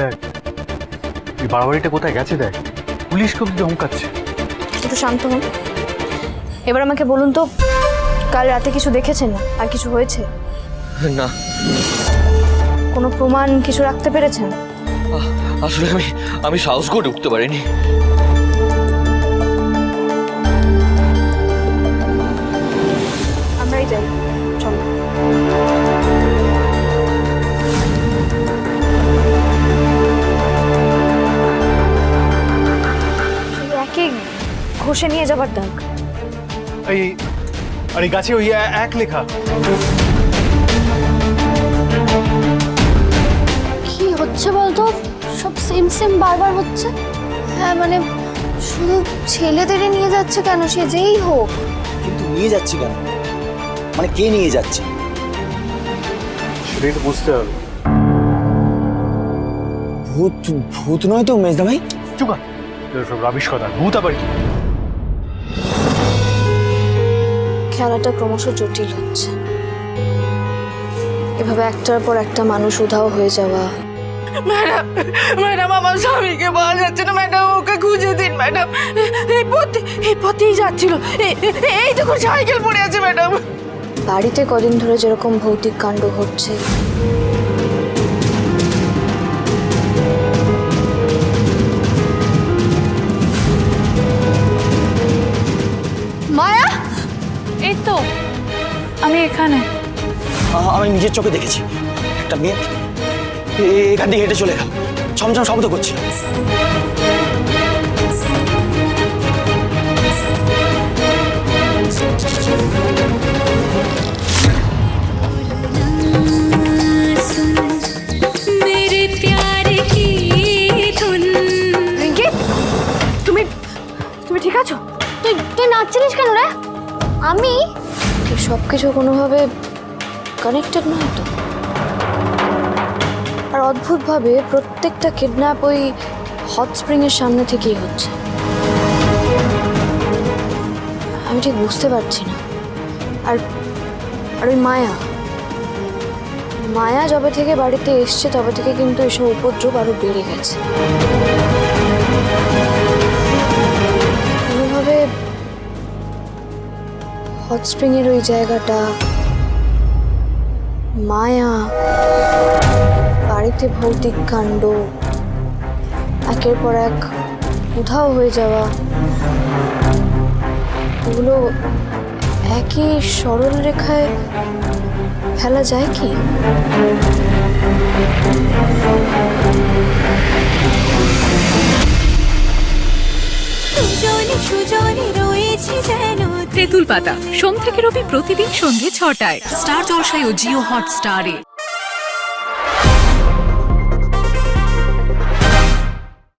দেখ। তুই বাড়াবাড়িটা কোথায় গেছে দেখ? পুলিশ অব্দি ধমকাচ্ছে। একটু শান্ত হন। এবার আমাকে বলুন তো কাল রাতে কিছু দেখেছেন আর কিছু হয়েছে? না। কোনো প্রমাণ কিছু রাখতে পেরেছেন? আসলে আমি আমি সাহস করে উঠতে পারিনি। ঘষে নিয়ে যাবার দাগ এই আর এই গাছে ওই এক লেখা। কি হচ্ছে বলতো? সব সেম সেম বারবার হচ্ছে? হ্যাঁ মানে শুধু ছেলেদেরই নিয়ে যাচ্ছে কেন? সে যেই হোক। কিন্তু নিয়ে যাচ্ছে কেন? মানে কে নিয়ে যাচ্ছে? সেটাই তো বুঝতে হবে। ভূত ভূত নয় তো মেজদা ভাই চুকা সব রাবিশ কথা। ভূত আবার কি? খেলাটা ক্রমশ জটিল হচ্ছে। এভাবে একটার পর একটা মানুষ উধাও হয়ে যাওয়া। ম্যাডাম ম্যাডাম আমার স্বামীকে পাওয়া যাচ্ছে না। ম্যাডাম ওকে খুঁজে দিন ম্যাডাম। এই পথে এই পথেই যাচ্ছিল। এই- তো দেখুন সাইকেল পড়ে আছে ম্যাডাম। বাড়িতে কদিন ধরে যেরকম ভৌতিক কাণ্ড ঘটছে এই তো আমি এখানে আমি নিজের চোখে দেখেছি একটা মেয়ে এখান থেকে হেঁটে চলে গেল ছমছম শব্দ করছিল তুমি তুমি ঠিক আছো তুই তুই নাচছিলিস কেন রে আমি সব কিছু কোনোভাবে কানেক্টেড নয় তো আর অদ্ভুতভাবে প্রত্যেকটা কিডন্যাপ ওই হট স্প্রিংয়ের সামনে থেকেই হচ্ছে। আমি ঠিক বুঝতে পারছি না। আর আর ওই মায়া। মায়া যবে থেকে বাড়িতে এসছে তবে থেকে কিন্তু এসব উপদ্রব আরও বেড়ে গেছে। হট স্প্রিংয়ের ওই জায়গাটা। মায়া, বাড়িতে ভৌতিক কাণ্ড। একের পর এক উধাও হয়ে যাওয়া। এগুলো একই সরল রেখায় ফেলা যায় কি? দুজনে তেঁতুল পাতা সোম থেকে রবি প্রতিদিন সন্ধ্যে ছটায়। স্টার জলসায় ও জিও হট স্টারে